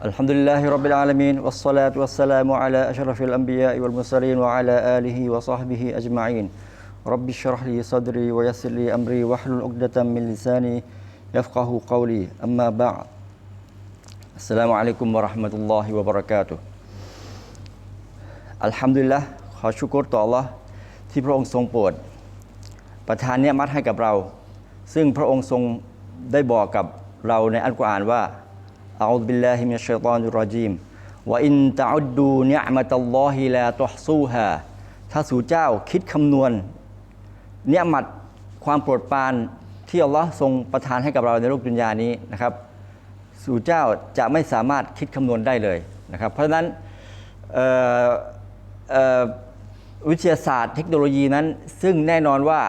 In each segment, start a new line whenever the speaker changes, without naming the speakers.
الحمد لله رب العالمين والصلاة والسلام على أشرف الأنبياء والمرسلين وعلى آله وصحبه أجمعين رب اشرح لي صدري ويسر لي أمري واحلل عقدة من لساني يفقه قولي أما بعد السلام عليكم ورحمة الله وبركاته อัลฮัมดุลิลละขอชุกรต่อ Allah ที่พระองค์ทรงโปรด ประทานเนี่ยมัดให้กับเรา ซึ่งพระองค์ทรงได้บอกกับเราในอัลกุรอานว่า อัลลอฮฺบิลลาฮิมินัชชัยฏอนุรรจีมว่าอินตะอุดดูเนียมะตัลลอฮิลาตุฮซูฮาถ้าสู่เจ้าคิดคำนวณเนียมัดความโปรดปรานที่อัลลอฮ์ทรงประทานให้กับเราในโลกดุนยานี้นะครับ สู่เจ้าจะไม่สามารถคิดคำนวณได้เลยนะครับ เพราะฉะนั้นวิทยาศาสตร์เทคโนโลยีนั้น ซึ่งแน่นอนว่า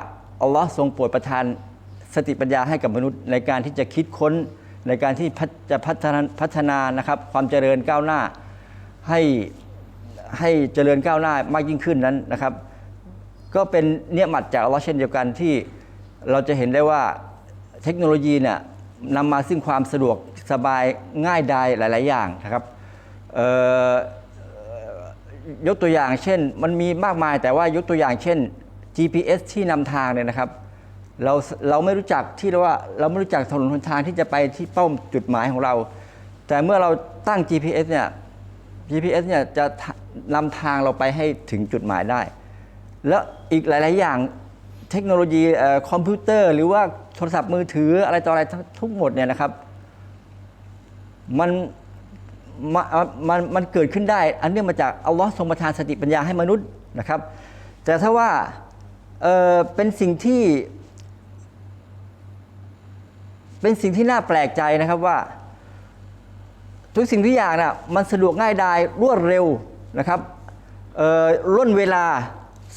อัลลอฮ์ทรงโปรดประทานสติปัญญาให้กับมนุษย์ในการที่จะคิดค้น ในการที่จะพัฒนาพัฒนานะครับความเจริญก้าวหน้าให้ให้เจริญก้าวหน้ามากยิ่งขึ้นนั้นนะครับ ก็เป็นเนียมัดจากอัลลอฮ์เช่นเดียวกันที่เราจะเห็นได้ว่าเทคโนโลยีเนี่ยนำมาซึ่งความสะดวกสบายง่ายดายหลาย ๆ อย่างนะครับยกตัวอย่างเช่นมันมีมากมายแต่ว่ายกตัวอย่างเช่น GPS ที่นำทางเนี่ยนะครับ เราเราไม่รู้จักที่เรียกว่า เราไม่รู้จักถนนหนทางที่จะไปที่เป้าจุดหมายของเรา แต่เมื่อเราตั้ง GPS เนี่ย GPS เนี่ยจะนำทางเราไปให้ถึงจุดหมายได้ แล้วอีกหลาย ๆ อย่างเทคโนโลยีคอมพิวเตอร์ หรือว่าโทรศัพท์มือถืออะไรต่ออะไรทุกหมดเนี่ยนะครับ มันม,มันมันเกิดขึ้นได้ อันเนื่องมาจากอัลลอฮ์ทรงประทานสติปัญญาให้มนุษย์นะครับ แต่ถ้าว่าเเป็นสิ่งที่ เป็นสิ่งที่น่าแปลกใจนะครับว่า ทุกสิ่งทุกอย่างนะมันสะดวกง่ายดายรวดเร็วนะครับเอ่อล่นเวลา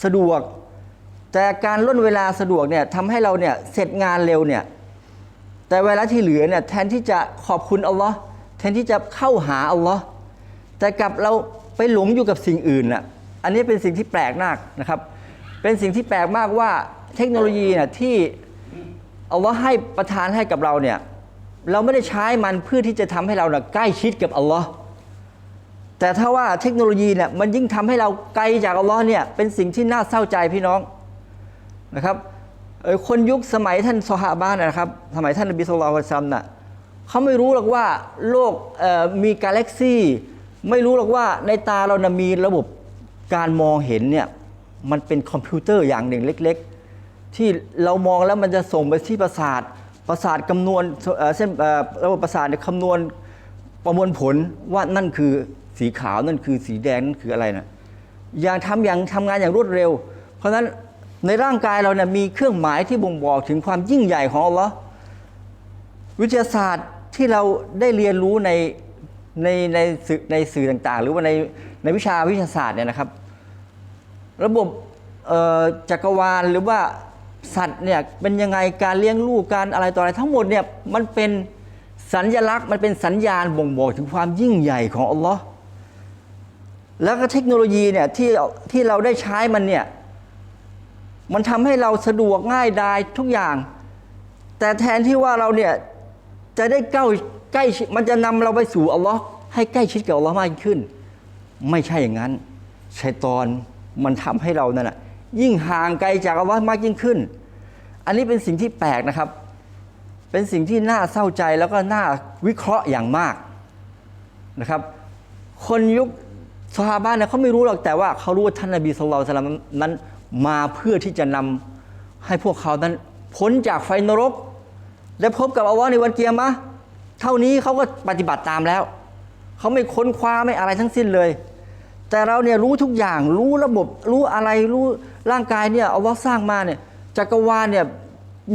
สะดวก แต่การล่นเวลาสะดวกเนี่ยทำให้เราเนี่ยเสร็จงานเร็วเนี่ยแต่เวลาที่เหลือเนี่ยแทนที่จะขอบคุณอัลลอฮ์แทนที่จะเข้าหาอัลลอฮ์แต่กลับเราไปหลงอยู่กับสิ่งอื่นน่ะอันนี้เป็นสิ่งที่แปลกมากนะครับ เป็นสิ่งที่แปลกมากว่าเทคโนโลยีเนี่ยที่ อัลลอฮ์ให้ประทานให้กับเราเนี่ยเราไม่ได้ใช้มันเพื่อที่จะทำให้เราเนี่ยใกล้ชิดกับอัลลอฮ์แต่ถ้าว่าเทคโนโลยีเนี่ยมันยิ่งทำให้เราไกลจากอัลลอฮ์เนี่ยเป็นสิ่งที่น่าเศร้าใจพี่น้องนะครับคนยุคสมัยท่านซอฮาบะห์นะครับสมัยท่านนบีสุลต่านซัมน่ะเขาไม่รู้หรอกว่าโลกมีกาแล็กซี่ไม่รู้หรอกว่าในตาเรานะมีระบบการมองเห็นเนี่ยมันเป็นคอมพิวเตอร์อย่างหนึ่งเล็ก ที่เรามองแล้วมันจะส่งไปที่ประสาทประสาทคำนวณเส้นระบบประสาทคำนวณประมวลผลว่านั่นคือสีขาวนั่นคือสีแดงนั่นคืออะไรนะอย่างทำอย่างทำงานอย่างรวดเร็ว เพราะฉะนั้นในร่างกายเราเนี่ยมีเครื่องหมายที่บ่งบอกถึงความยิ่งใหญ่ของอัลลอฮ์วิทยาศาสตร์ที่เราได้เรียนรู้ในในในสื่อในสื่อต่างๆ หรือว่าในในวิชาวิทยาศาสตร์เนี่ยนะครับ ระบบจักรวาลหรือว่า สัตว์เนี่ยเป็นยังไงการเลี้ยงลูกการอะไรต่ออะไรทั้งหมดเนี่ยมันเป็นสัญญลักษณ์มันเป็นสัญญาณบ่งบอกถึงความยิ่งใหญ่ของอัลลอฮ์แล้วก็เทคโนโลยีเนี่ยที่ที่เราได้ใช้มันเนี่ยมันทำให้เราสะดวกง่ายดายทุกอย่าง แต่แทนที่ว่าเราเนี่ยจะได้ใกล้ใกล้มันจะนำเราไปสู่อัลลอฮ์ให้ใกล้ชิดกับอัลลอฮ์มากขึ้น ไม่ใช่อย่างนั้นชัยตอนมันทำให้เรานั่นแหะ ยิ่งห่างไกลจากอัลลอฮ์มากยิ่งขึ้น อันนี้เป็นสิ่งที่แปลกนะครับ เป็นสิ่งที่น่าเศร้าใจแล้วก็น่าวิเคราะห์อย่างมากนะครับ คนยุคซอฮาบะเนี่ยเขาไม่รู้หรอกแต่ว่าเขารู้ว่าท่านนบีสุลต่านนั้นมาเพื่อที่จะนำให้พวกเขานั้นพ้นจากไฟนรก และพบกับอัลลอฮ์ในวันเกียร์มะเท่านี้เขาก็ปฏิบัติตามแล้วเขาไม่ค้นคว้าไม่อะไรทั้งสิ้นเลย แต่เราเนี่ยรู้ทุกอย่างรู้ระบบรู้อะไรรู้ ร่างกายเนี่ยอัลลอฮ์สร้างมาเนี่ยจักรวาลเนี่ย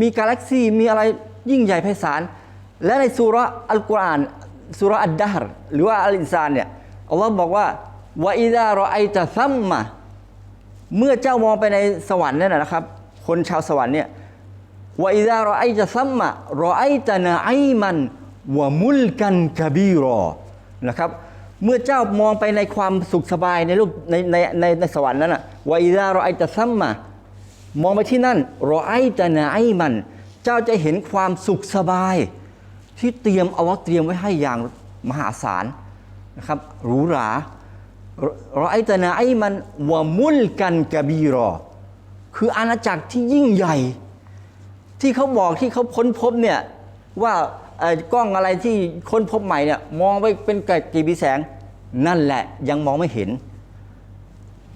มีกาแล็กซีมีอะไรยิ่งใหญ่ไพศาลและในสุระอัลกุรอานสุระอัดดาร์หรือว่าอัลอินซานเนี่ยอัลลอฮ์บอกว่าวะอิดารอไอตะซัมมาเมื่อเจ้ามองไปในสวรรค์นั่นนะนะครับ คนชาวสวรรค์เนี่ยวะอิดารอไอตะซัมมารอไอตะนาไอมันวะมุลกันกะบีรอนะครับ เมื่อเจ้ามองไปในความสุขสบายในรูปในในในในสวรรค์นั้นน่ะวะอิดารอไอตะซัมมามองไปที่นั่นรอไอตะนาไอมัน เจ้าจะเห็นความสุขสบาย ที่เตรียมอัลลอฮ์เตรียมไว้ให้อย่างมหาศาลนะครับหรูหราราไอตนาไอมันวะมุลกันกะบีรอ คืออาณาจักรที่ยิ่งใหญ่ ที่เขาบอกที่เขาค้นพบเนี่ยว่า กล้องอะไรที่ค้นพบใหม่เนี่ยมองไปเป็นไกลกี่ปีแสง นั่นแหละยังมองไม่เห็น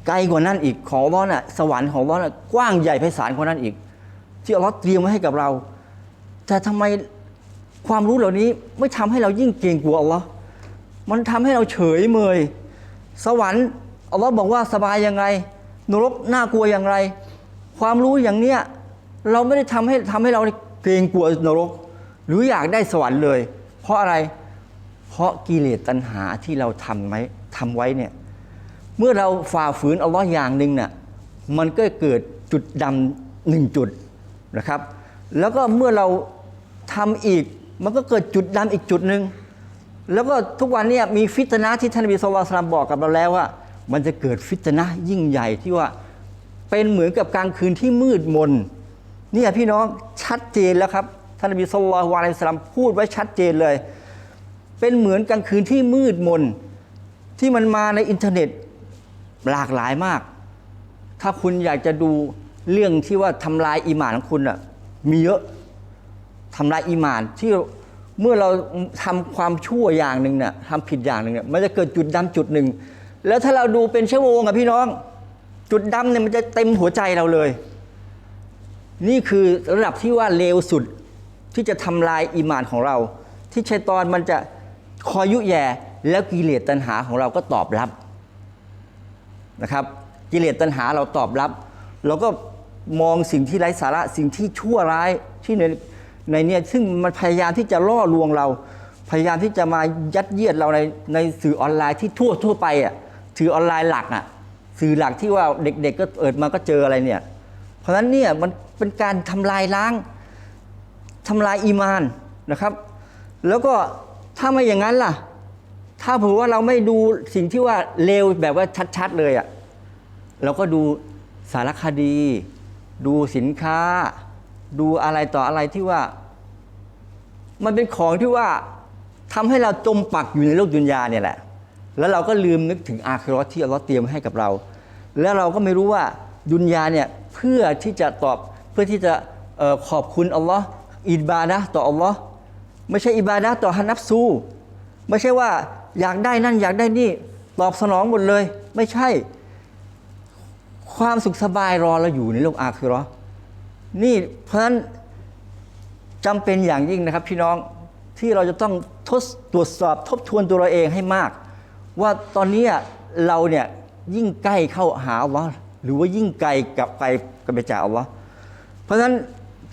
ไกลกว่านั้นอีกของอัลเลอฮ์น่ะสวรรค์ของอัลเลอฮ์น่ะกว้างใหญ่ไพศาลกว่านั้นอีก ที่อัลเลอฮ์เตรียมไว้ให้กับเรา แต่ทำไมความรู้เหล่านี้ไม่ทำให้เรายิ่งเกรงกลัวอัลลอฮ์มันทำให้เราเฉยเมย สวรรค์อัลเลอฮ์บอกว่าสบายยังไงนรกน่ากลัวอย่างไร ความรู้อย่างเนี้ยเราไม่ได้ทำให้ทำให้เราเกรงกลัวนรก หรืออยากได้สวรรค์เลย เพราะอะไร เพราะกิเลสตัณหาที่เราทำไว้ทำไว้เนี่ยเมื่อเราฝ่าฝืนอัลลอฮ์อย่างหนึ่งน่ะมันก็เกิดจุดดำหนึ่งจุดนะครับ แล้วก็เมื่อเราทำอีกมันก็เกิดจุดดำอีกจุดหนึ่งแล้วก็ทุกวันนี้มีฟิตนะที่ท่านนบีสุลต่านบอกกับเราแล้วว่า มันจะเกิดฟิตนะยิ่งใหญ่ที่ว่าเป็นเหมือนกับกลางคืนที่มืดมนเนี่ยพี่น้องชัดเจนแล้วครับ ท่านนบีสุลต่านวะลัยสลามพูดไว้ชัดเจนเลย เป็นเหมือนกลางคืนที่มืดมน ที่มันมาในอินเทอร์เน็ตหลากหลายมาก ถ้าคุณอยากจะดูเรื่องที่ว่าทำลายอีหมานของคุณอะมีเยอะทำลายอีหมานที่เมื่อเราทำความชั่วอย่างหนึ่งเนี่ยทำผิดอย่างหนึ่งเนี่ยมันจะเกิดจุดดำจุดหนึ่ง แล้วถ้าเราดูเป็นชั่วโมงอะพี่น้อง จุดดำเนี่ยมันจะเต็มหัวใจเราเลย นี่คือระดับที่ว่าเลวสุด ที่จะทำลายอีหมานของเรา ที่ชัยตอนมันจะคอยยุแย่แล้วกิเลสตัณหาของเราก็ตอบรับนะครับ กิเลสตัณหาเราตอบรับ เราก็มองสิ่งที่ไร้สาระสิ่งที่ชั่วร้ายที่ในในเนี่ยซึ่งมันพยายามที่จะล่อลวงเรา พยายามที่จะมายัดเยียดเราในในสื่อออนไลน์ที่ทั่วทั่วไปอะสื่อออนไลน์หลักอะสื่อหลักที่ว่าเด็กๆก็เอิดมาก็เจออะไรเนี่ย เพราะฉะนั้นเนี่ยมันเป็นการทำลายล้าง ทำลายอีมานนะครับ แล้วก็ถ้าไม่อย่างนั้นล่ะ ถ้าผือว่าเราไม่ดูสิ่งที่ว่าเลวแบบว่าชัดๆเลยอะ่ะเราก็ดูสารคดี ดูสินค้า ดูอะไรต่ออะไรที่ว่า มันเป็นของที่ว่าทำให้เราจมปักอยู่ในโลกดุนยาเนี่ยแหละ แล้วเราก็ลืมนึกถึงอาคิรอที่อัลลอฮ์เตรียมให้กับเรา แล้วเราก็ไม่รู้ว่าดุนยาเนี่ยเพื่อที่จะตอบเพื่อที่จะออขอบคุณอัลลอฮ์ อิบาดะต่ออัลลอฮ์ไม่ใช่อิบาดะต่อฮันนับซู ไม่ใช่ว่าอยากได้นั่นอยากได้นี่ตอบสนองหมดเลย ไม่ใช่ ความสุขสบายรอเราอยู่ในโลกอาคือรอนี่เพราะฉะนั้นจำเป็นอย่างยิ่งนะครับ พี่น้องที่เราจะต้องทดตรวจสอบทบทวนตัวเราเองให้มาก ว่าตอนนี้เราเนี่ยยิ่งใกล้เข้าหาอัลลอฮ์หรือว่ายิ่งไกลกับไกลกับไปจากอัลลอฮ์เพราะฉะนั้น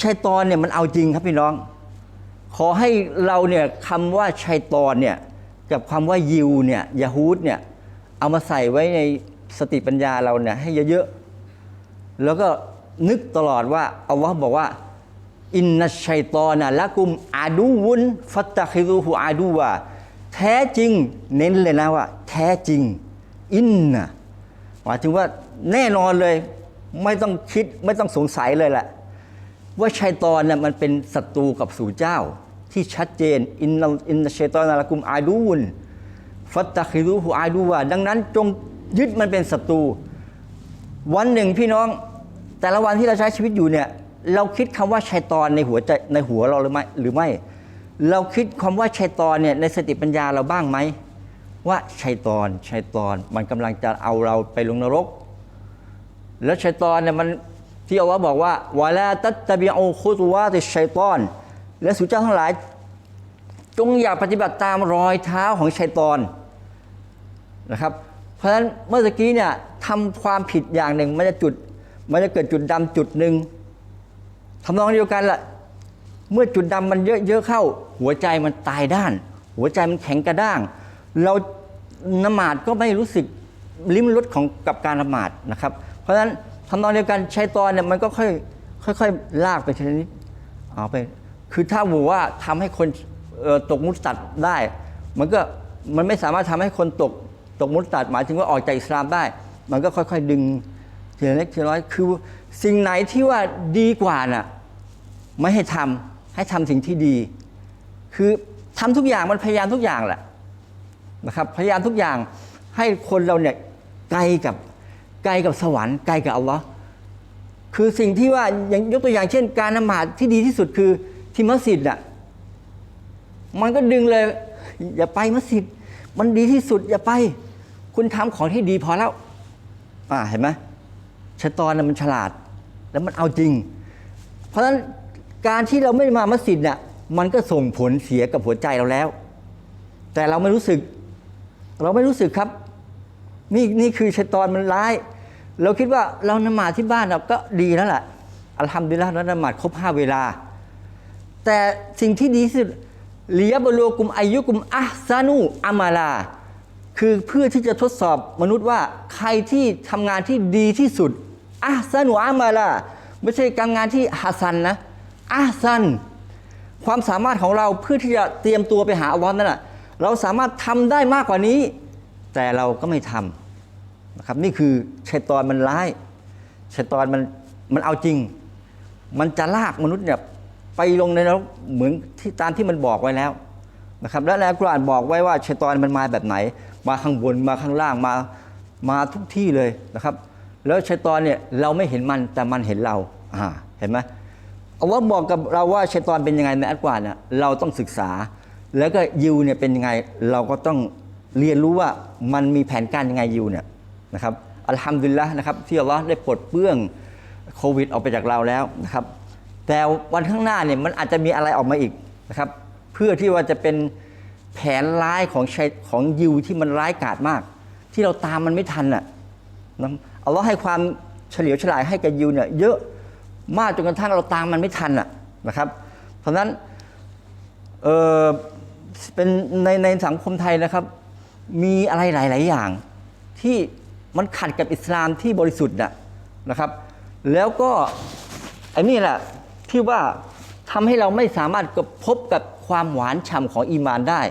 ชัยตอนเนี่ยมันเอาจริงครับพี่น้อง ขอให้เราเนี่ยคำว่าชัยตอนเนี่ยกับคำว่ายิวเนี่ยยาฮูดเนี่ยเอามาใส่ไว้ในสติปัญญาเราเนี่ยให้เยอะๆ แล้วก็นึกตลอดว่าอัลลอฮ์บอกว่าอินนัชัยตอนะละกุมอาดูวุนฟัตตะคิรูฮูอาดูวะแท้จริงเน้นเลยนะว่า แท้จริง อินนะหมายถึงว่าแน่นอนเลย ไม่ต้องคิดไม่ต้องสงสัยเลยแหละ ว่าชัยตอนน่ะมันเป็นศัตรูกับสู่เจ้า ที่ชัดเจนอินนัลอินชัยตอนนะลกุมอาดูวุนฟัตตะคิรูฮูอาดูวะดังนั้นจงยึดมันเป็นศัตรู วันหนึ่งพี่น้องแต่ละวันที่เราใช้ชีวิตอยู่เนี่ยเราคิดคำว่าชัยตอนในหัวใจในหัวเราหรือไม่หรือไม่ เราคิดคำว่าชัยตอนเนี่ยในสติปัญญาเราบ้างไหมว่าชัยตอนชัยตอนมันกำลังจะเอาเราไปลงนรก แล้วชัยตอนเนี่ยมัน ที่อัลลอฮ์บอกว่าวะลาตัตตะบิอูคุตวาติชัยตอน และสุเจ้าทั้งหลาย จงอย่าปฏิบัติตามรอยเท้าของชัยตอนนะครับ เพราะฉะนั้นเมื่อตะกี้เนี่ยทำความผิดอย่างหนึ่งมันจะจุดมันจะเกิดจุดดำจุดหนึ่งทำนองเดียวกันละเมื่อจุดดำมันเยอะๆเข้า หัวใจมันตายด้าน หัวใจมันแข็งกระด้าง เรานมาดก็ไม่รู้สึกลิ้มรสของกับการละหมาดนะครับ เพราะฉะนั้น ทำนองเดียวกันชัยตอนเนี่ยมันก็ค่อยค่อยๆลากไปทีนิดเอาไปคือถ้าบอกว่าทำให้คนตกมุสตัดได้ มันก็มันไม่สามารถทำให้คนตกตกมุสตัดหมายถึงว่าออกจากอิสลามได้ มันก็ค่อยๆดึงทีละเล็กทีละน้อยคือสิ่งไหนที่ว่าดีกว่าน่ะไม่ให้ทำให้ทำสิ่งที่ดี คือทำทุกอย่างมันพยายามทุกอย่างแหละนะครับพยายามทุกอย่างให้คนเราเนี่ยไกลกับ ไกลกับสวรรค์ไกลกับอัลลอฮ์คือสิ่งที่ว่าอย่างยกตัวอย่างเช่น การนมาดที่ดีที่สุดคือที่มัสยิดอะมันก็ดึงเลย อย่าไปมัสยิด มันดีที่สุด อย่าไป คุณทำของที่ดีพอแล้ว อ่าเห็นไหมชะตอนมันฉลาด แล้วมันเอาจริง เพราะฉะนั้นการที่เราไม่มามัสยิดเนี่ยมันก็ส่งผลเสียกับหัวใจเราแล้ว แต่เราไม่รู้สึก เราไม่รู้สึกครับ นี่นี่คือชัยตอนมันร้าย เราคิดว่าเรานมาดที่บ้านเราก็ดีแล้วแหละอัลฮัมดุลิลละเรานมาดครบห้าเวลา แต่สิ่งที่ดีที่สุดเลียบรูกุมอายุกุมอัซานูอามาลา คือเพื่อที่จะทดสอบมนุษย์ว่าใครที่ทำงานที่ดีที่สุดอัซานูอามาลา ไม่ใช่การงานที่ฮัสซันนะอัซัน ความสามารถของเราเพื่อที่จะเตรียมตัวไปหาอัลลอฮ์นั่นแหะเราสามารถทำได้มากกว่านี้ แต่เราก็ไม่ทำ นะครับนี่คือชัยตอนมันร้ายชัยตอนมันมันเอาจริง มันจะลากมนุษย์เนี่ยไปลงในนรกเหมือนที่ตามที่มันบอกไว้แล้วนะครับและในอัลกุรอานบอกไว้ว่าชัยตอนมันมาแบบไหน มาข้างบนมาข้างล่างมามาทุกที่เลยนะครับ แล้วชัยตอนเนี่ยเราไม่เห็นมันแต่มันเห็นเราอ่าเห็นไหมเอาว่าบอกกับเราว่าชัยตอนเป็นยังไงในอัลกุรอานเนี่ยเราต้องศึกษา แล้วก็ยิวเนี่ยเป็นยังไงเราก็ต้องเรียนรู้ว่ามันมีแผนการยังไงยิวเนี่ย นะครับอัลฮัมดุลิลละนะครับที่อัลลอฮ์ได้ปลดเปลื้องโควิดออกไปจากเราแล้วนะครับ แต่วันข้างหน้าเนี่ยมันอาจจะมีอะไรออกมาอีกนะครับ เพื่อที่ว่าจะเป็นแผนร้ายของชัยของยิวที่มันร้ายกาจมาก ที่เราตามมันไม่ทันอะนะอัลลอฮ์ให้ความเฉลียวฉลาดให้กับยิวเนี่ยเยอะมากจนกระทั่งเราตามมันไม่ทันอะนะครับ เพราะฉะนั้นเออเป็นในในสังคมไทยนะครับ มีอะไรหลาย ๆ อย่างที่ มันขัดกับอิสลามที่บริสุทธิ์อะนะครับ แล้วก็ไอ้นี่แหละที่ว่าทำให้เราไม่สามารถพบกับความหวานฉ่ำของอีมานได้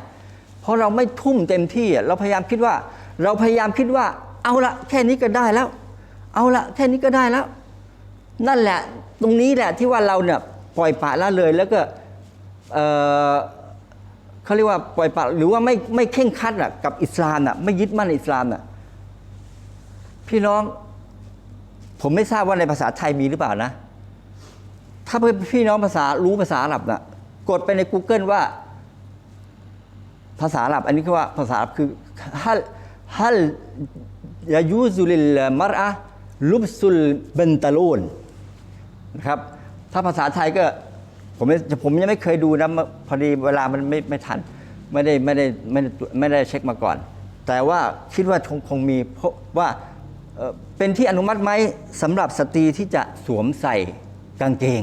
เพราะเราไม่ทุ่มเต็มที่เราพยายามคิดว่า เราพยายามคิดว่า เอาละแค่นี้ก็ได้แล้ว เอาละแค่นี้ก็ได้แล้ว นั่นแหละตรงนี้แหละที่ว่าเราเนี่ยปล่อยปละละเลยแล้วก็เออเขาเรียกว่าปล่อยปละหรือว่าไม่ไม่เข่งคัดอะกับอิสลามอะไม่ยึดมั่นในอิสลามอะ พี่น้อง ผมไม่ทราบว่าในภาษาไทยมีหรือเปล่านะ ถ้าพี่น้องภาษารู้ภาษาอาหรับน่ะ กดไปใน Google ว่า ภาษาอาหรับ อันนี้คือว่าภาษาอาหรับคือฮัลฮัลยายูซุลิลมารอะลุบซุลเบนตาลูนนะครับ ถ้าภาษาไทยก็ผมผมยังไม่เคยดูนะพอดีเวลามันไม่ไม่ทัน ไม่ได้ไม่ได้ไม่ได้ไม่ได้เช็คมาก่อน แต่ว่าคิดว่าคงคงมีเพราะว่า เป็นที่อนุมัติไหมสำหรับสตรีที่จะสวมใส่กางเกง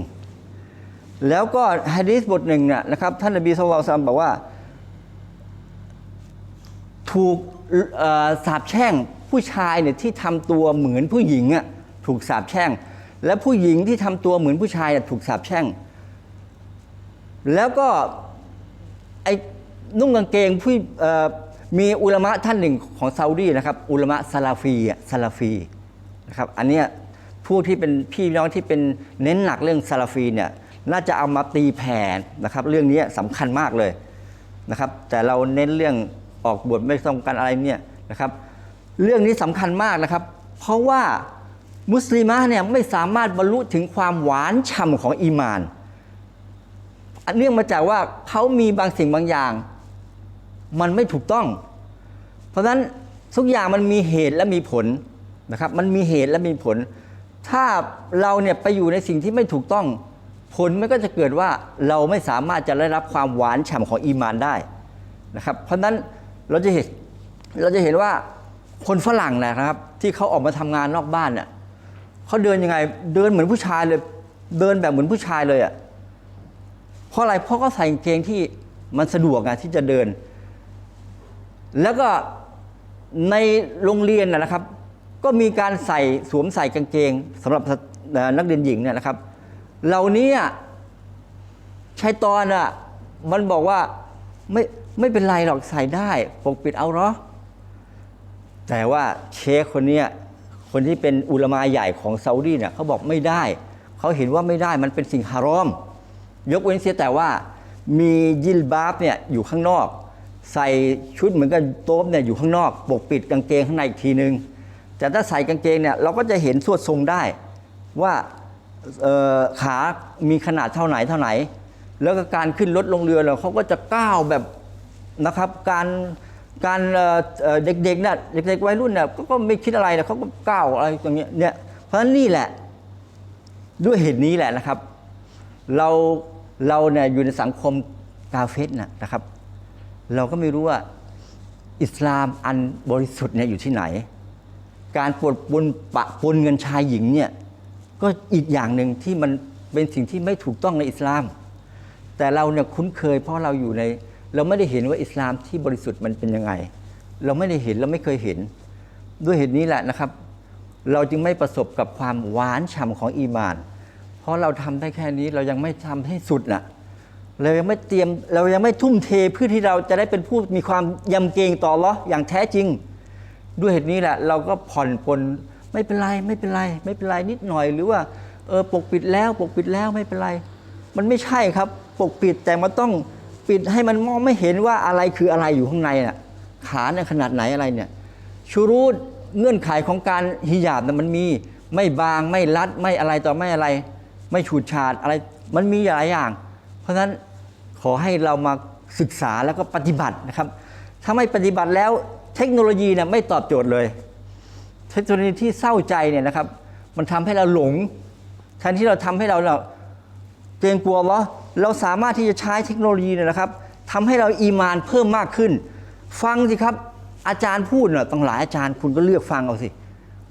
แล้วก็ฮะดีษบทหนึ่งน่นะครับท่านนบีสุลต่านบอกว่า ถูกสาปแช่งผู้ชายเนี่ยที่ทำตัวเหมือนผู้หญิงอะถูกสาปแช่ง และผู้หญิงที่ทำตัวเหมือนผู้ชายถูกสาปแช่ง แล้วก็ไอ้นุ่งกางเกงผู้ มีอุลามะท่านหนึ่งของซาอุดีนะครับ อุลามะซาลาฟีอะซาลาฟีนะครับ อันเนี้ยผู้ที่เป็นพี่น้องที่เป็นเน้นหนักเรื่องซาลาฟีเนี่ยน่าจะเอามาตีแผ่นะครับ เรื่องนี้สำคัญมากเลยนะครับ แต่เราเน้นเรื่องออกบทไม่ตรงกันอะไรเนี่ยนะครับ เรื่องนี้สำคัญมากนะครับ เพราะว่ามุสลิมะเนี่ยไม่สามารถบรรลุถึงความหวานฉ่ำของอีมาน อันเนื่องมาจากว่าเขามีบางสิ่งบางอย่าง มันไม่ถูกต้อง เพราะฉะนั้นทุกอย่างมันมีเหตุและมีผลนะครับ มันมีเหตุและมีผล ถ้าเราเนี่ยไปอยู่ในสิ่งที่ไม่ถูกต้อง ผลมันก็จะเกิดว่าเราไม่สามารถจะได้รับความหวานฉ่ำของอีมานได้นะครับ เพราะฉะนั้นเราจะเห็นเราจะเห็นว่าคนฝรั่งนะครับ ที่เขาออกมาทำงานนอกบ้านเนี่ยเขาเดินยังไงเดินเหมือนผู้ชายเลย เดินแบบเหมือนผู้ชายเลยอะ่ะเพราะอะไรเพราะเขาใส่กางเกงที่มันสะดวกไงที่จะเดิน แล้วก็ในโรงเรียนนะครับ ก็มีการใส่สวมใส่กางเกงสำหรับนักเรียนหญิงเนี่ยนะครับ เหล่านี้ชายตอนอะมันบอกว่าไม่ไม่เป็นไรหรอกใส่ได้ปกปิดเอาเหรอแต่ว่าเชคคนเนี้ยคนที่เป็นอุลมาใหญ่ของซาอุดีเนี่ยเขาบอกไม่ได้ เขาเห็นว่าไม่ได้มันเป็นสิ่งฮารอม ยกเว้นเสียแต่ว่ามียิลบาบเนี่ยอยู่ข้างนอก ใส่ชุดเหมือนกับโต๊ะเนี่ยอยู่ข้างนอกปกปิดกางเกงข้างในอีกทีนึง แต่ถ้าใส่กางเกงเนี่ยเราก็จะเห็นสวดทรงได้ว่าเออขามีขนาดเท่าไหนเท่าไหน แล้วก็การขึ้นรถลงเรือเราเขาก็จะก้าวแบบนะครับการการเอ่อเอ่อเด็กๆเนี่ยเด็กๆวัยรุ่นเนี่ยก็ก็ไม่คิดอะไรนะเขาก็ก้าวอะไรตรงเนี้ยเนี่ยเพราะฉะนั้นนี่แหละด้วยเหตุนี้แหละนะครับ เราเราเนี่ยอยู่ในสังคมกาเฟสนะครับ เราก็ไม่รู้ว่าอิสลามอันบริสุทธิ์เนี่ยอยู่ที่ไหน การปนปนปะปนเงินชายหญิงเนี่ยก็อีกอย่างหนึ่งที่มันเป็นสิ่งที่ไม่ถูกต้องในอิสลาม แต่เราเนี่ยคุ้นเคยเพราะเราอยู่ใน เราไม่ได้เห็นว่าอิสลามที่บริสุทธิ์มันเป็นยังไง เราไม่ได้เห็นเราไม่เคยเห็น ด้วยเหตุนี้แหละนะครับ เราจึงไม่ประสบกับความหวานฉ่ำของอีมาน เพราะเราทำได้แค่นี้เรายังไม่ทำให้สุดน่ะ เรายังไม่เตรียมเรายังไม่ทุ่มเทเพื่อที่เราจะได้เป็นผู้มีความยำเกรงต่ออัลเลาะห์อย่างแท้จริง ด้วยเหตุนี้แหละ เราก็ผ่อนปลนไม่เป็นไรไม่เป็นไรไม่เป็นไรนิดหน่อย หรือว่าเออปกปิดแล้วปกปิดแล้วไม่เป็นไร มันไม่ใช่ครับปกปิดแต่มันต้องปิดให้มันมองไม่เห็นว่าอะไรคืออะไรอยู่ข้างในน่ะขาเนี่ยขนาดไหนอะไรเนี่ยชูรูดเงื่อนไขของการฮิญาบน่ะมันมีไม่บางไม่รัดไม่อะไรต่อไม่อะไร ไม่ฉูดฉาดอะไร มันมีหลายอย่าง ราะฉะนั้นขอให้เรามาศึกษาแล้วก็ปฏิบัตินะครับ ถ้าไม่ปฏิบัติแล้วเทคโนโลยีเนี่ยไม่ตอบโจทย์เลย เทคโนโลยีที่เศร้าใจเนี่ยนะครับ มันทำให้เราหลงแทนที่เราทำให้เราเราเกรงกลัววะเราสามารถที่จะใช้เทคโนโลยีเนี่ยนะครับทำให้เราอีมานเพิ่มมากขึ้น ฟังสิครับอาจารย์พูดเนี่ยต้องหลายอาจารย์คุณก็เลือกฟังเอาสิ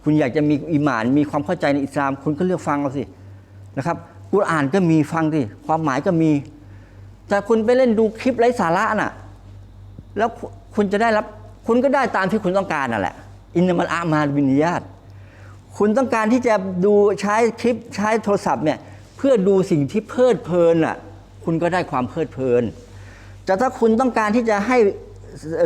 คุณอยากจะมีอีมานมีความเข้าใจในอิสลาม คุณก็เลือกฟังเอาสินะครับ กุรอานก็มีฟังสิความหมายก็มี แต่คุณไปเล่นดูคลิปไร้สาระน่ะ แล้วคุณจะได้รับ คุณก็ได้ตามที่คุณต้องการนั่นแหละ อินนมันอามาบินิยาตคุณต้องการที่จะดูใช้คลิปใช้โทรศัพท์เนี่ยเพื่อดูสิ่งที่เพลิดเพลินอะ คุณก็ได้ความเพลิดเพลิน แต่ถ้าคุณต้องการที่จะให้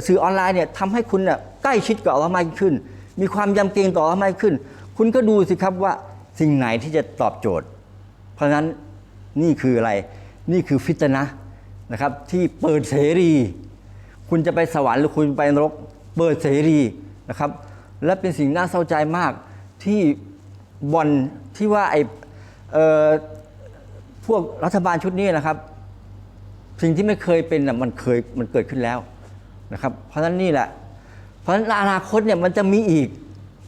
สื่อออนไลน์เนี่ยทำให้คุณน่ยใกล้ชิดกับอัลลอฮ์มากขึ้น มีความยำเกรงต่ออัลลอฮ์มากขึ้น คุณก็ดูสิครับว่าสิ่งไหนที่จะตอบโจทย์ เพราะฉะนั้นนี่คืออะไร นี่คือฟิตนะนะครับ ที่เปิดเสรี คุณจะไปสวรรค์หรือคุณไปนรก เปิดเสรีนะครับ และเป็นสิ่งน่าเศร้าใจมากที่บอลที่ว่าไออพวกรัฐบาลชุดนี้นะครับ สิ่งที่ไม่เคยเป็นนะมันเคยมันเกิดขึ้นแล้วนะครับ เพราะฉะนั้นนี่แหละ เพราะฉะนั้นอนาคตเนี่ยมันจะมีอีก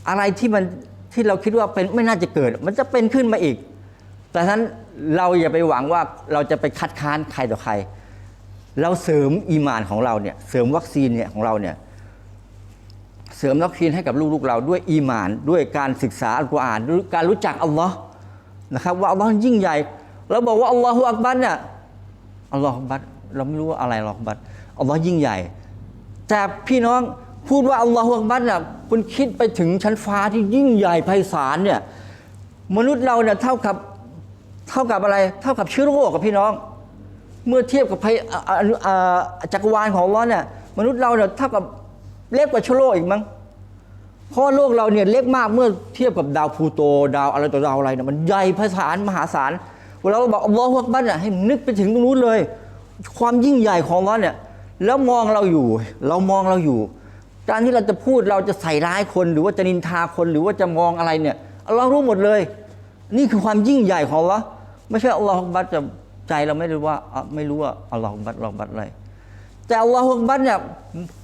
อะไรที่มันที่เราคิดว่าเป็นไม่น่าจะเกิด มันจะเป็นขึ้นมาอีก แต่ฉะนั้นเราอย่าไปหวังว่าเราจะไปคัดค้านใครต่อใคร เราเสริมอีมานของเราเนี่ยเสริมวัคซีนเนี่ยของเราเนี่ยเสริมวัคซีนให้กับลูกๆเราด้วยอีมาน ด้วยการศึกษาอัลกุรอานด้วยการรู้จักอัลลอฮ์นะครับ ว่าอัลลอฮ์ยิ่งใหญ่เราบอกว่าอัลลอฮฺอักบัรเนี่ยอัลลอฮฺอักบัรเราไม่รู้ว่าอะไรอัลลอฮฺอักบัรอัลลอฮ์ยิ่งใหญ่ แต่พี่น้องพูดว่าอัลลอฮฺอักบัรเนี่ยคุณคิดไปถึงชั้นฟ้าที่ยิ่งใหญ่ไพศาลเนี่ยมนุษย์เราเนี่ยเท่ากับ เท่ากับอะไรเท่ากับเชื้อโรคกับพี่น้อง เมื่อเทียบกับภัยจักรวาลของอัลเลอเนี่ยมนุษย์เราเนี่ยเท่ากับเล็กกว่าเชื้อโรคอีกมั้งเพราะโลกเราเนี่ยเล็กมากเมื่อเทียบกับดาวพูโตดาวอะไรต่อดาวอะไรเนี่ยมันใหญ่ไพศาลมหาศาลเวลาเราบอกอัลลอฮฺอักบัรเนี่ยให้นึกไปถึงตรงนู้นเลย ความยิ่งใหญ่ของอัลเลอเนี่ยแล้วมองเราอยู่ เรามองเราอยู่ การที่เราจะพูดเราจะใส่ร้ายคนหรือว่าจะนินทาคนหรือว่าจะมองอะไรเนี่ยอัลลอฮ์รู้หมดเลย นี่คือความยิ่งใหญ่ของอัลลอฮ์ ไม่ใช่อัลลอฮฺบัรจะใจเราไม่รู้ว่าอะไม่รู้ว่าอัลลอฮฺบัรอัลลอฮฺบัรอะไร แต่อัลลอฮฺบัรเนี่ย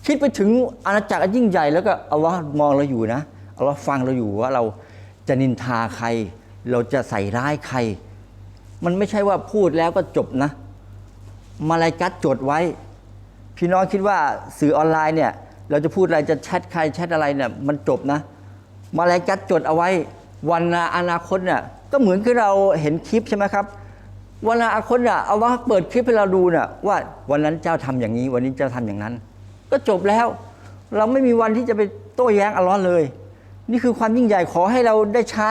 คิดไปถึงอาณาจักรอันยิ่งใหญ่แล้วก็อัลลอฮ์มองเราอยู่นะอัลลอฮ์ฟังเราอยู่ว่าเราจะนินทาใคร เราจะใส่ร้ายใคร มันไม่ใช่ว่าพูดแล้วก็จบนะ มาลายกัดจดไว้ พี่น้องคิดว่าสื่อออนไลน์เนี่ย เราจะพูดอะไรจะแชทใครแชทอะไรเนี่ยมันจบนะ มาลายกัดจดเอาไว้ วันอนาคตเนี่ย ก็เหมือนที่เราเห็นคลิปใช่ไหมครับวันอนาคตเนี่ยเอาว่าเปิดคลิปให้เราดูเนี่ยว่าวันนั้นเจ้าทำอย่างนี้ วันนี้เจ้าทำอย่างนั้น ก็จบแล้ว เราไม่มีวันที่จะไปโต้แย้งอัลลอฮ์เลย นี่คือความยิ่งใหญ่ขอให้เราได้ใช้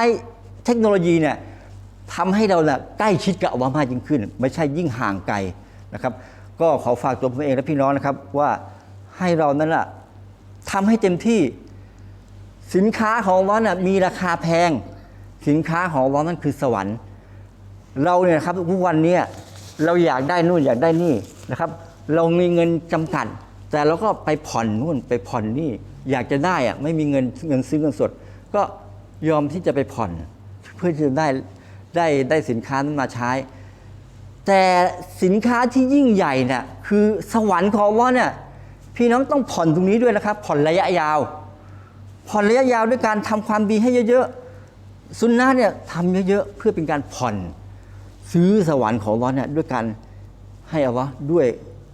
เทคโนโลยีเนี่ยทำให้เราน่ะใกล้ชิดกับอัลลอฮ์มากยิ่งขึ้น ไม่ใช่ยิ่งห่างไกลนะครับ ก็ขอฝากตัวผมเองและพี่น้องนะครับว่าให้เรานั้นน่ะทำให้เต็มที่สินค้าของอัลลอฮ์น่ะมีราคาแพง สินค้าของอัลลอฮ์นั่นคือสวรรค์ เราเนี่ยครับทุกวันนี้เราอยากได้นู่นอยากได้นี่นะครับ เรามีเงินจำกัด แต่เราก็ไปผ่อนนู่นไปผ่อนนี่ อยากจะได้อะไม่มีเงินเงินซื้อเงินสด ก็ยอมที่จะไปผ่อนเพื่อที่จะได้ได้ได้สินค้านั้นมาใช้ แต่สินค้าที่ยิ่งใหญ่เนี่ยคือสวรรค์ของอัลเลาเนี่ยพี่น้องต้องผ่อนตรงนี้ด้วยนะครับ ผ่อนระยะยาว ผ่อนระยะยาวด้วยการทำความดีให้เยอะๆ ซุนนะเนี่ยทำเยอะๆเพื่อเป็นการผ่อน ซื้อสวรรค์ของอัลเลาะห์เนี่ยด้วยการให้อัลเลาะด้วย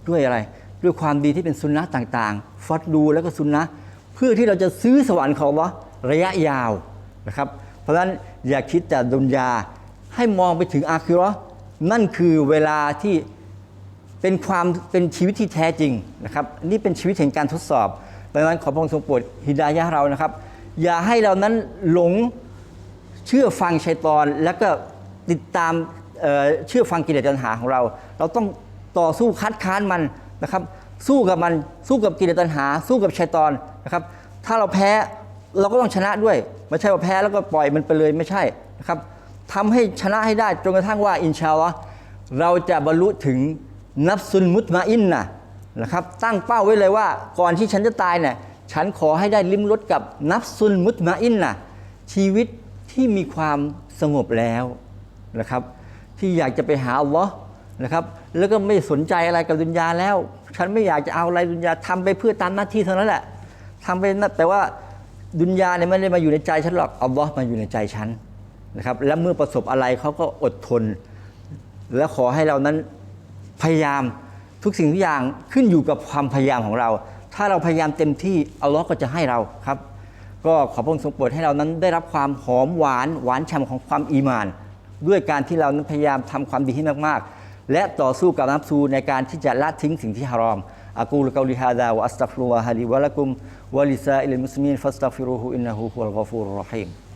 ด้วยอะไร ด้วยความดีที่เป็นซุนนะต่างๆ ฟัดดูแล้วก็ซุนนะเพื่อที่เราจะซื้อสวรรค์ของอัลเลาะระยะยาวนะครับ เพราะฉะนั้นอย่าคิดแต่ดุนยาให้มองไปถึงอาคิราะห์นั่นคือเวลาที่เป็นความเป็นชีวิตที่แท้จริงนะครับนี่เป็นชีวิตแห่งการทดสอบดังนั้นขอพระองค์ทรงโปรดฮิดายะเรานะครับ อย่าให้เรานั้นหลง เชื่อฟังชัยตอนแล้วก็ติดตามเเชื่อฟังกิเลสตัณหาของเรา เราต้องต่อสู้คัดค้านมันนะครับ สู้กับมันสู้กับกิเลสตัณหา สู้กับชัยตอนนะครับ ถ้าเราแพ้เราก็ต้องชนะด้วยไม่ใช่ว่าแพ้แล้วก็ปล่อยมันไปเลยไม่ใช่นะครับทำให้ชนะให้ได้จนกระทั่งว่าอินชาอัลอเราจะบรรลุถึงนับซุนมุตมาอินนะนะครับ ตั้งเป้าไว้เลยว่าก่อนที่ฉันจะตายเนี่ยฉันขอให้ได้ลิ้มรสกับนับซุนมุตมาอินนะชีวิต ที่มีความสงบแล้วนะครับ ที่อยากจะไปหาอัลลอฮ์นะครับ แล้วก็ไม่สนใจอะไรกับดุนยาแล้ว ฉันไม่อยากจะเอาอะไรดุนยาทำไปเพื่อตามหน้าที่เท่านั้นแหละทำไปนะแต่ว่าดุนยาเนี่ยไม่ได้มาอยู่ในใจฉันหรอกอัลลอฮ์มาอยู่ในใจฉันนะครับ และเมื่อประสบอะไรเขาก็อดทน และขอให้เรานั้นพยายามทุกสิ่งทุกอย่างขึ้นอยู่กับความพยายามของเรา ถ้าเราพยายามเต็มที่อัลลอฮ์ก็จะให้เราครับ ก็ขอพระองค์ทรงโปรดให้เรานั้นได้รับความหอมหวานหวานฉ่ำของความอีมาน ด้วยการที่เรานั้นพยายามทำความดีให้มากๆ และต่อสู้กับนับซูในการที่จะละทิ้งสิ่งที่ฮารอมอากูลกาลิฮาดาวะอัสตัฟรุลลอฮะลิวะลักุมวะลิซาอิลมุสลิมีนฟัสตัฟิรูฮูอินนะฮูฮุลกอฟูรุรรฮีม